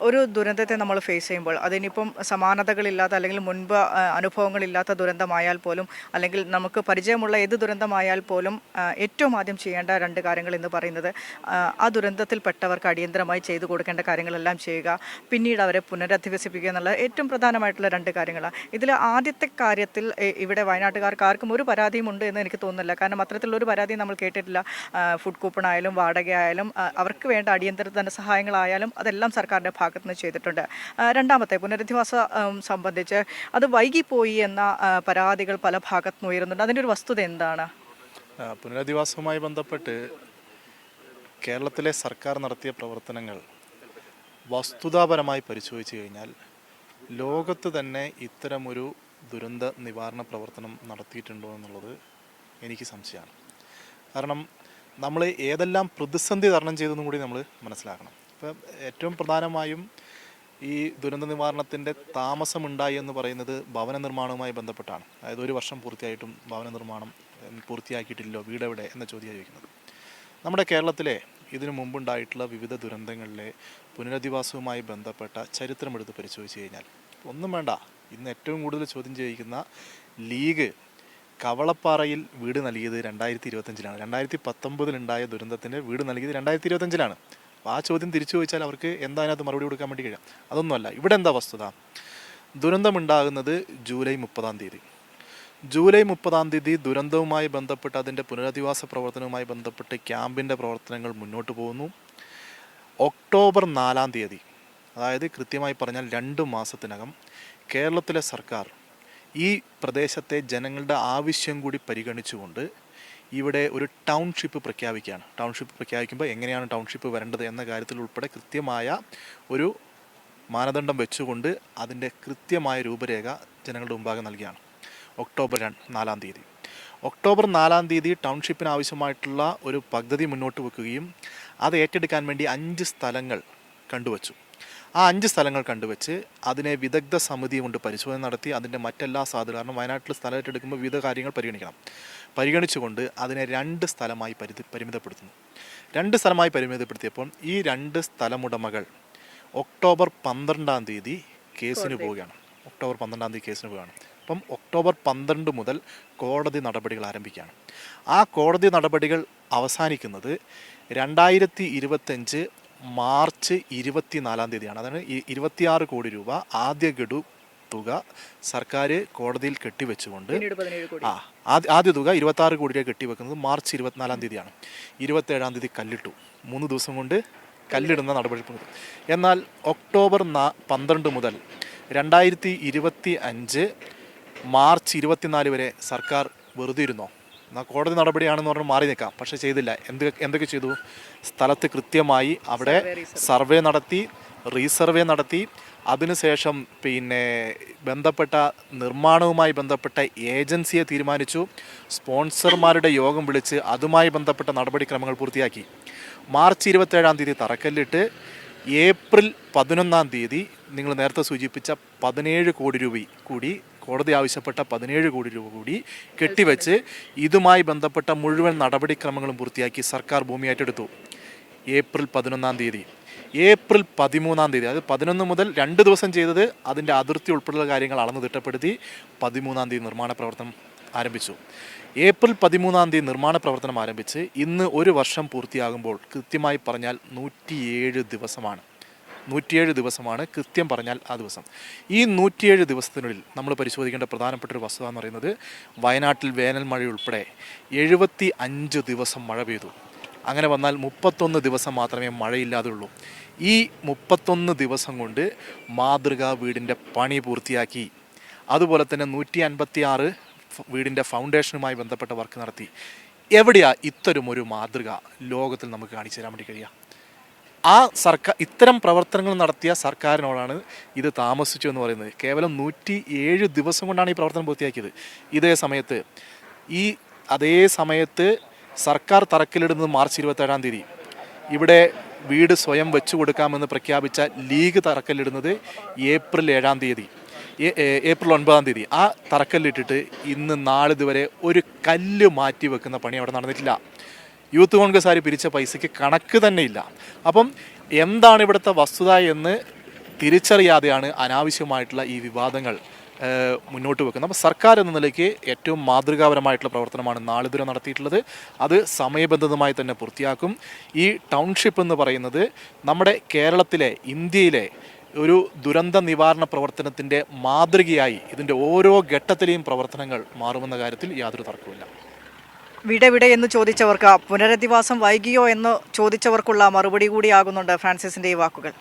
ഒരു ദുരന്തത്തെ നമ്മൾ ഫേസ് ചെയ്യുമ്പോൾ അതിനിപ്പം സമാനതകളില്ലാത്ത അല്ലെങ്കിൽ മുൻപ് അനുഭവങ്ങളില്ലാത്ത ദുരന്തമായാൽ പോലും അല്ലെങ്കിൽ നമുക്ക് പരിചയമുള്ള ഏത് ദുരന്തമായാൽ പോലും ഏറ്റവും ആദ്യം ചെയ്യേണ്ട രണ്ട് കാര്യങ്ങൾ എന്ന് പറയുന്നത് ആ, ദുരന്തത്തിൽപ്പെട്ടവർക്ക് അടിയന്തരമായി ചെയ്തു കൊടുക്കേണ്ട കാര്യങ്ങളെല്ലാം ചെയ്യുക പിന്നീട് അവരെ പുനരധിവസിപ്പിക്കുക എന്നുള്ള ഏറ്റവും പ്രധാനമായിട്ടുള്ള രണ്ട് കാര്യങ്ങളാണ് ഇതിൽ ആദ്യത്തെ കാര്യത്തിൽ ഇവിടെ വയനാട്ടുകാർക്ക് ആർക്കും ഒരു പരാതിയും ഉണ്ട് എന്ന് എനിക്ക് തോന്നുന്നില്ല. കാരണം അത്തരത്തിലുള്ള ഒരു പരാതി നമ്മൾ കേട്ടിട്ടില്ല. ഫുഡ് കൂപ്പൺ ആയാലും വാടക ആയാലും അവർക്ക് വേണ്ട അടിയന്തര ധനസഹായങ്ങളായാലും അതെല്ലാം സർക്കാരിന്റെ ഭാഗത്ത് നിന്ന് ചെയ്തിട്ടുണ്ട്. രണ്ടാമത്തെ പുനരധിവാസ സംബന്ധിച്ച് അത് വൈകിപ്പോയി എന്ന പരാതികൾ പല ഭാഗത്തു നിന്ന് ഉയരുന്നുണ്ട്. അതിന്റെ ഒരു വസ്തുത എന്താണ്? പുനരധിവാസവുമായി ബന്ധപ്പെട്ട് കേരളത്തിലെ സർക്കാർ നടത്തിയ പ്രവർത്തനങ്ങൾ വസ്തുതാപരമായി പരിശോധിച്ച് കഴിഞ്ഞാൽ ലോകത്ത് തന്നെ ഇത്തരമൊരു ദുരന്ത നിവാരണ പ്രവർത്തനം നടത്തിയിട്ടുണ്ടോ എന്നുള്ളത് എനിക്ക് സംശയമാണ്. കാരണം നമ്മൾ ഏതെല്ലാം പ്രതിസന്ധി തരണം ചെയ്തെന്നും കൂടി നമ്മൾ മനസ്സിലാക്കണം. ഇപ്പം ഏറ്റവും പ്രധാനമായും ഈ ദുരന്ത നിവാരണത്തിന്റെ താമസമുണ്ടായി എന്ന് പറയുന്നത് ഭവന നിർമ്മാണവുമായി ബന്ധപ്പെട്ടാണ്. അതായത് ഒരു വർഷം പൂർത്തിയായിട്ടും ഭവന നിർമ്മാണം പൂർത്തിയാക്കിയിട്ടില്ലോ വീടെവിടെ എന്ന ചോദ്യമാണ് ചോദിക്കുന്നത്. നമ്മുടെ കേരളത്തിലെ ഇതിനു മുമ്പുണ്ടായിട്ടുള്ള വിവിധ ദുരന്തങ്ങളിലെ പുനരധിവാസവുമായി ബന്ധപ്പെട്ട ചരിത്രമെടുത്ത് പരിശോധിച്ച് കഴിഞ്ഞാൽ ഒന്നും വേണ്ട. ഇന്ന് ഏറ്റവും കൂടുതൽ ചോദ്യം ചെയ്യിക്കുന്ന ലീഗ് കവളപ്പാറയിൽ വീട് നൽകിയത് രണ്ടായിരത്തി ഇരുപത്തഞ്ചിലാണ്. രണ്ടായിരത്തി പത്തൊമ്പതിലുണ്ടായ ദുരന്തത്തിന് വീട് നൽകിയത് രണ്ടായിരത്തി ഇരുപത്തഞ്ചിലാണ്. അപ്പോൾ ആ ചോദ്യം തിരിച്ചു ചോദിച്ചാൽ അവർക്ക് എന്താ അതിനകത്ത് മറുപടി കൊടുക്കാൻ വേണ്ടി കഴിയാം? അതൊന്നുമല്ല. ഇവിടെ എന്താ വസ്തുത? ദുരന്തമുണ്ടാകുന്നത് ജൂലൈ മുപ്പതാം തീയതി. ജൂലൈ മുപ്പതാം തീയതി ദുരന്തവുമായി ബന്ധപ്പെട്ട് അതിന്റെ പുനരധിവാസ പ്രവർത്തനവുമായി ബന്ധപ്പെട്ട് ക്യാമ്പിന്റെ പ്രവർത്തനങ്ങൾ മുന്നോട്ട് പോകുന്നു. ഒക്ടോബർ നാലാം തീയതി അതായത് കൃത്യമായി പറഞ്ഞാൽ രണ്ട് മാസത്തിനകം കേരളത്തിലെ സർക്കാർ ഈ പ്രദേശത്തെ ജനങ്ങളുടെ ആവശ്യം കൂടി പരിഗണിച്ചുകൊണ്ട് ഇവിടെ ഒരു ടൗൺഷിപ്പ് പ്രഖ്യാപിക്കുകയാണ്. ടൗൺഷിപ്പ് പ്രഖ്യാപിക്കുമ്പോൾ എങ്ങനെയാണ് ടൗൺഷിപ്പ് വരേണ്ടത് എന്ന കാര്യത്തിൽ ഉൾപ്പെടെ കൃത്യമായ ഒരു മാനദണ്ഡം വെച്ചുകൊണ്ട് അതിന്റെ കൃത്യമായ രൂപരേഖ ജനങ്ങളുടെ മുമ്പാകെ നൽകിയാണ്. ഒക്ടോബർ രണ്ട് നാലാം തീയതി. ഒക്ടോബർ നാലാം തീയതി ടൗൺഷിപ്പിന് ആവശ്യമായിട്ടുള്ള ഒരു പദ്ധതി മുന്നോട്ട് വെക്കുകയും അത് ഏറ്റെടുക്കാൻ വേണ്ടി അഞ്ച് സ്ഥലങ്ങൾ കണ്ടുവച്ചു. ആ അഞ്ച് സ്ഥലങ്ങൾ കണ്ടുവച്ച് അതിനെ വിദഗ്ധ സമിതി കൊണ്ട് പരിശോധന നടത്തി അതിന്റെ മറ്റെല്ലാ സാധ്യത കാരണം വയനാട്ടിൽ സ്ഥലം ഏറ്റെടുക്കുമ്പോൾ വിവിധ കാര്യങ്ങൾ പരിഗണിക്കണം. പരിഗണിച്ചുകൊണ്ട് അതിനെ രണ്ട് സ്ഥലമായി പരിധി പരിമിതപ്പെടുത്തുന്നു. രണ്ട് സ്ഥലമായി പരിമിതപ്പെടുത്തിയപ്പോൾ ഈ രണ്ട് സ്ഥലമുടമകൾ ഒക്ടോബർ പന്ത്രണ്ടാം തീയതി കേസിന് പോവുകയാണ്. ഒക്ടോബർ പന്ത്രണ്ടാം തീയതി കേസിന് പോവുകയാണ്. അപ്പം ഒക്ടോബർ പന്ത്രണ്ട് മുതൽ കോടതി നടപടികൾ ആരംഭിക്കുകയാണ്. ആ കോടതി നടപടികൾ അവസാനിക്കുന്നത് രണ്ടായിരത്തി ഇരുപത്തഞ്ച് മാർച്ച് ഇരുപത്തിനാലാം തീയതിയാണ്. അതാണ് ഇരുപത്തിയാറ് കോടി രൂപ ആദ്യ ഗഡു തുക സർക്കാർ കോടതിയിൽ കെട്ടിവെച്ചുകൊണ്ട് ആ ആദ്യ ആദ്യ തുക ഇരുപത്തി ആറ് കോടി രൂപ കെട്ടിവെക്കുന്നത് മാർച്ച് ഇരുപത്തിനാലാം തീയതിയാണ്. ഇരുപത്തേഴാം തീയതി കല്ലിട്ടു. മൂന്ന് ദിവസം കൊണ്ട് കല്ലിടുന്ന നടപടി പുറത്തു. എന്നാൽ ഒക്ടോബർ നാ പന്ത്രണ്ട് മുതൽ രണ്ടായിരത്തി ഇരുപത്തി അഞ്ച് മാർച്ച് ഇരുപത്തിനാല് വരെ സർക്കാർ വെറുതെ ഇരുന്നോ? എന്നാൽ കോടതി നടപടിയാണെന്ന് പറഞ്ഞ് മാറി നിൽക്കാം. പക്ഷേ ചെയ്തില്ല. എന്ത് എന്തൊക്കെ ചെയ്തു? സ്ഥലത്ത് കൃത്യമായി അവിടെ സർവേ നടത്തി റീസർവേ നടത്തി. അതിനുശേഷം പിന്നെ ബന്ധപ്പെട്ട നിർമ്മാണവുമായി ബന്ധപ്പെട്ട ഏജൻസിയെ തീരുമാനിച്ചു. സ്പോൺസർമാരുടെ യോഗം വിളിച്ച് അതുമായി ബന്ധപ്പെട്ട നടപടിക്രമങ്ങൾ പൂർത്തിയാക്കി. മാർച്ച് ഇരുപത്തേഴാം തീയതി തറക്കല്ലിട്ട് ഏപ്രിൽ പതിനൊന്നാം തീയതി നിങ്ങൾ നേരത്തെ സൂചിപ്പിച്ച പതിനേഴ് കോടി രൂപ കൂടി കോടതി ആവശ്യപ്പെട്ട പതിനേഴ് കോടി രൂപ കൂടി കെട്ടിവെച്ച് ഇതുമായി ബന്ധപ്പെട്ട മുഴുവൻ നടപടിക്രമങ്ങളും പൂർത്തിയാക്കി സർക്കാർ ഭൂമി ഏറ്റെടുത്തു ഏപ്രിൽ പതിനൊന്നാം തീയതി. ഏപ്രിൽ പതിമൂന്നാം തീയതി അതായത് പതിനൊന്ന് മുതൽ രണ്ട് ദിവസം ചെയ്തത് അതിന്റെ അതിർത്തി ഉൾപ്പെടെയുള്ള കാര്യങ്ങൾ അളന്ന് തിട്ടപ്പെടുത്തി പതിമൂന്നാം തീയതി നിർമ്മാണ പ്രവർത്തനം ആരംഭിച്ചു. ഏപ്രിൽ പതിമൂന്നാം തീയതി നിർമ്മാണ പ്രവർത്തനം ആരംഭിച്ച് ഇന്ന് ഒരു വർഷം പൂർത്തിയാകുമ്പോൾ കൃത്യമായി പറഞ്ഞാൽ നൂറ്റിയേഴ് ദിവസമാണ്. നൂറ്റിയേഴ് ദിവസമാണ് കൃത്യം പറഞ്ഞാൽ ആ ദിവസം. ഈ നൂറ്റിയേഴ് ദിവസത്തിനുള്ളിൽ നമ്മൾ പരിശോധിക്കേണ്ട പ്രധാനപ്പെട്ട ഒരു വസ്തുത എന്ന് പറയുന്നത് വയനാട്ടിൽ വേനൽ മഴ ഉൾപ്പെടെ എഴുപത്തി അഞ്ച് ദിവസം മഴ പെയ്തു. അങ്ങനെ വന്നാൽ മുപ്പത്തൊന്ന് ദിവസം മാത്രമേ മഴയില്ലാതെ ഉള്ളൂ ഈ മുപ്പത്തൊന്ന് ദിവസം കൊണ്ട് മാതൃകാ വീടിന്റെ പണി പൂർത്തിയാക്കി. അതുപോലെ തന്നെ നൂറ്റി അൻപത്തി ആറ് വീടിന്റെ ഫൗണ്ടേഷനുമായി ബന്ധപ്പെട്ട വർക്ക് നടത്തി. എവിടെയാണ് ഇത്തരം ഒരു മാതൃക ലോകത്തിൽ നമുക്ക് കാണിച്ചു തരാൻ വേണ്ടി കഴിയുക ആ സർക്കാർ ഇത്തരം പ്രവർത്തനങ്ങൾ നടത്തിയ സർക്കാരിനോടാണ് ഇത് താമസിച്ചു എന്ന് പറയുന്നത്. കേവലം നൂറ്റി ഏഴ് ദിവസം കൊണ്ടാണ് ഈ പ്രവർത്തനം പൂർത്തിയാക്കിയത്. ഇതേ സമയത്ത് ഈ അതേ സമയത്ത് സർക്കാർ തറക്കല്ലിടുന്നത് മാർച്ച് ഇരുപത്തേഴാം തീയതി. ഇവിടെ വീട് സ്വയം വെച്ചു കൊടുക്കാമെന്ന് പ്രഖ്യാപിച്ച ലീഗ് തറക്കല്ലിടുന്നത് ഏപ്രിൽ ഏഴാം തീയതി ഏപ്രിൽ ഒൻപതാം തീയതി. ആ തറക്കല്ലിട്ടിട്ട് ഇന്ന് നാളിതുവരെ ഒരു കല്ല് മാറ്റി വെക്കുന്ന പണി അവിടെ നടന്നിട്ടില്ല. യൂത്ത് കോൺഗ്രസ്സുകാർ പിരിച്ച പൈസയ്ക്ക് കണക്ക് തന്നെ ഇല്ല അപ്പം എന്താണ് ഇവിടുത്തെ വസ്തുത എന്ന് തിരിച്ചറിയാതെയാണ് അനാവശ്യമായിട്ടുള്ള ഈ വിവാദങ്ങൾ മുന്നോട്ട് വെക്കുന്നത്. അപ്പോൾ സർക്കാർ എന്ന നിലയ്ക്ക് ഏറ്റവും മാതൃകാപരമായിട്ടുള്ള പ്രവർത്തനമാണ് നാളിതുവരെ നടത്തിയിട്ടുള്ളത്. അത് സമയബന്ധിതമായി തന്നെ പൂർത്തിയാക്കും. ഈ ടൗൺഷിപ്പ് എന്ന് പറയുന്നത് നമ്മുടെ കേരളത്തിലെ ഇന്ത്യയിലെ ഒരു ദുരന്ത നിവാരണ പ്രവർത്തനത്തിന്റെ മാതൃകയായി ഇതിന്റെ ഓരോ ഘട്ടത്തിലെയും പ്രവർത്തനങ്ങൾ മാറുമെന്ന കാര്യത്തിൽ യാതൊരു തർക്കവുമില്ല. വീടെവിടെ എന്ന് ചോദിച്ചവർക്ക് പുനരധിവാസം വൈകിയോ എന്ന് ചോദിച്ചവർക്കുള്ള മറുപടി കൂടിയാകുന്നുണ്ട് ഫ്രാൻസിസിന്റെ ഈ വാക്കുകൾ.